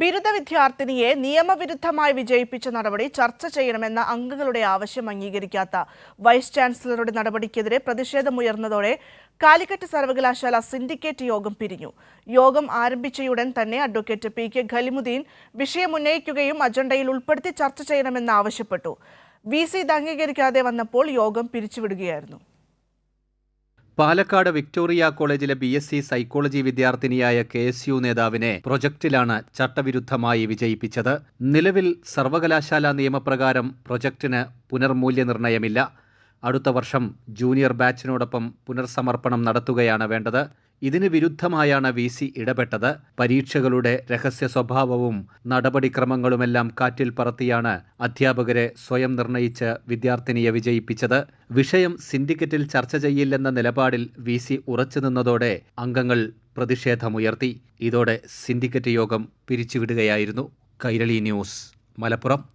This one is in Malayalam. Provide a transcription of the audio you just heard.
ബിരുദ വിദ്യാർത്ഥിനിയെ നിയമവിരുദ്ധമായി വിജയിപ്പിച്ച നടപടി ചർച്ച ചെയ്യണമെന്ന അംഗങ്ങളുടെ ആവശ്യം അംഗീകരിക്കാത്ത വൈസ് ചാൻസലറുടെ നടപടിക്കെതിരെ പ്രതിഷേധമുയർന്നതോടെ കാലിക്കറ്റ് സർവകലാശാല സിൻഡിക്കേറ്റ് യോഗം പിരിഞ്ഞു. യോഗം ആരംഭിച്ചയുടൻ തന്നെ അഡ്വക്കേറ്റ് പി കെ ഖലിമുദ്ദീൻ വിഷയം ഉന്നയിക്കുകയും അജണ്ടയിൽ ഉൾപ്പെടുത്തി ചർച്ച ചെയ്യണമെന്ന് ആവശ്യപ്പെട്ടു. വി സി ഇത് അംഗീകരിക്കാതെ വന്നപ്പോൾ യോഗം പിരിച്ചുവിടുകയായിരുന്നു. പാലക്കാട് വിക്ടോറിയ കോളേജിലെ ബി എസ് സി സൈക്കോളജി വിദ്യാർത്ഥിനിയായ കെ എസ് യു നേതാവിനെ പ്രൊജക്ടിലാണ് ചട്ടവിരുദ്ധമായി വിജയിപ്പിച്ചത്. നിലവിൽ സർവകലാശാല നിയമപ്രകാരം പ്രൊജക്ടിന് പുനർമൂല്യനിർണയമില്ല അടുത്ത വർഷം ജൂനിയർ ബാച്ചിനോടൊപ്പം പുനർസമർപ്പണം നടത്തുകയാണ് വേണ്ടത്. ഇതിന് വിരുദ്ധമായാണ് വി സി ഇടപെട്ടത്. പരീക്ഷകളുടെ രഹസ്യ സ്വഭാവവും നടപടിക്രമങ്ങളുമെല്ലാം കാറ്റിൽ പറത്തിയാണ് അധ്യാപകരെ സ്വയം നിർണയിച്ച് വിദ്യാർത്ഥിനിയെ വിജയിപ്പിച്ചത്. വിഷയം സിൻഡിക്കറ്റിൽ ചർച്ച ചെയ്യില്ലെന്ന നിലപാടിൽ വി സി ഉറച്ചുനിന്നതോടെ അംഗങ്ങൾ പ്രതിഷേധമുയർത്തി. ഇതോടെ സിൻഡിക്കറ്റ് യോഗം പിരിച്ചുവിടുകയായിരുന്നു. കൈരളി ന്യൂസ് മലപ്പുറം.